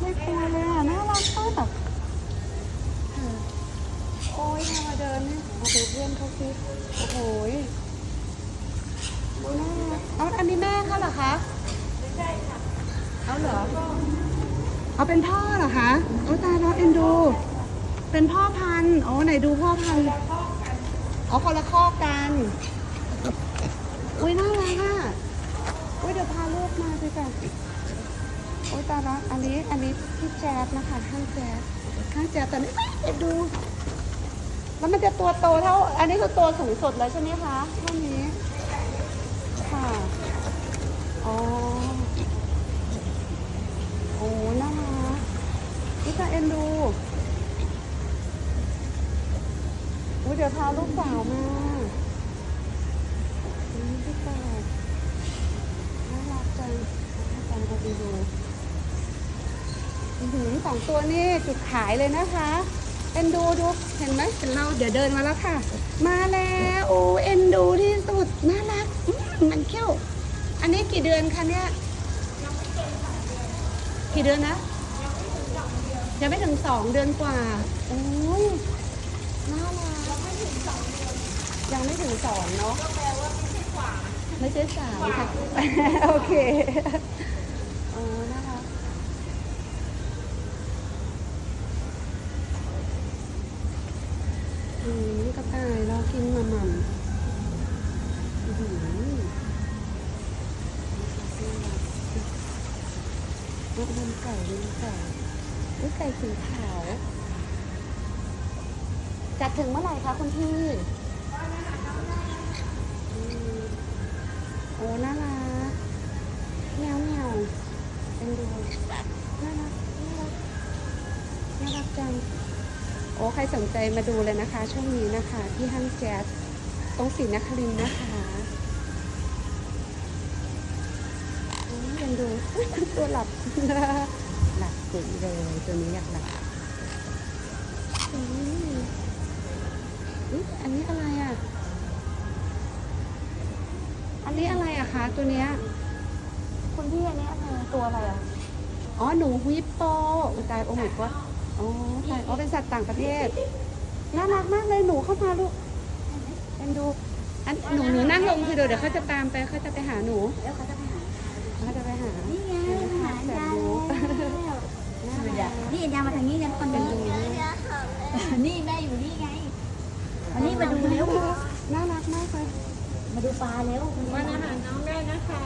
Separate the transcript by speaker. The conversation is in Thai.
Speaker 1: ไม่กลัวเลยอะน่ารักมากโอ้ยพามาเดินเนี่ยมาดูเพื่อนเขาสิโอ้โหยน่ารักเอาอันนี้แม่เขาเหรอคะไม่ใช่ค่ะเอาเหรอเอาเป็นพ่อเหรอคะโอ้ตายแล้วเอ็นดู เป็นพ่อพันธุ์อ๋อไหนดูพ่อพันธุ์อ๋อคนละข้อกกันอุ้ยน่ารักอะอุ้ยเดี๋ยวพาลูกมาสิจ้ะโอ้ยตาละอันนี้อันนี้ที่แจ๊บนะคะห้างแจ๊บห้างแจ๊บแต่นี่เอ็ดดู แล้วมันจะตัวโตเท่า อันนี้คือตัวสูงสุดเลยใช่ไหมคะเท่านี้ ค่ะอ๋อโอ้น่ารักนี่จะเอ็นดูอุ้ยเดี๋ยวพาลูกสาวมาอืมพี่แปดน่ารักจังน่ารักจังก็ไปดู หือสองตัวนี่จุดขายเลยนะคะเอ็นดูดูเห็นไหมเห็นเราเดี๋ยวเดินมาแล้วค่ะ มาแล้วโอ้เอ็นดูที่สุดน่ารักมันเขี้ยว อันนี้กี่เดือนคะเนี่ยกี่เดือนนะยังไม่ถึงสองเดือนกว่าโอ้ยน่ารักยังไม่ถึงสองเนาะก็แปลว่าไม่ใช่สามไม่ใช่สามค่ะโอเคอ๋อน่ารักอืมกระ ต่ายเรากินมาหม่ำอื้อหือน่ารักนไก่นมไก่อุ้ยไก่สีขาว จัดถึงเมื่อไหร่คะคุณพี่โอ้น่ารักแมวแมวเป็นดูน่ารักน่ารักน่ารักจัง โอ้ใครสนใจมาดูเลยนะคะ ช่วงนี้นะคะ ที่ห้างแจ๊สตรงศรีนครินทร์นะคะโอ้ยังดูตัวหลับหลับปุ๋ยเลยตัวนี้อยากหลับอืมอุ๊ยอันนี้อะไรอะ อันนี้อะไรอะคะ ตัวเนี้ยคุณพี่อันนี้อะไรตัวอะไรอะ อ๋อ หนูฮิปโปอุยตายโอ้ my god อ๋อใช่อ๋อเป็นสัตว์ต่างประเทศ น่ารักมากเลยหนูเข้ามาลูกเอ็นดูอันหนูหนูนั่งลงคือเดี๋ยวเดี๋ยวเขาจะตามไปเขาจะไปหาหนู
Speaker 2: แล้วเขาจะไปหา
Speaker 1: เขาจะไปหา
Speaker 2: นี่ไง
Speaker 1: เออ
Speaker 2: หา
Speaker 1: แสน
Speaker 2: ยา
Speaker 1: รู้
Speaker 2: แล้ว
Speaker 1: น่ารัก
Speaker 2: นี่ยามาทางนี้กันคน
Speaker 1: เป็น
Speaker 2: นี้
Speaker 1: ดู
Speaker 2: นี่แม่อยู่นี่ไงวันนี้มาดูเร็ว
Speaker 1: น่ารักมากเลย
Speaker 2: มาดูปลาเร็ว
Speaker 3: วันอาหารน้องได้นะคะ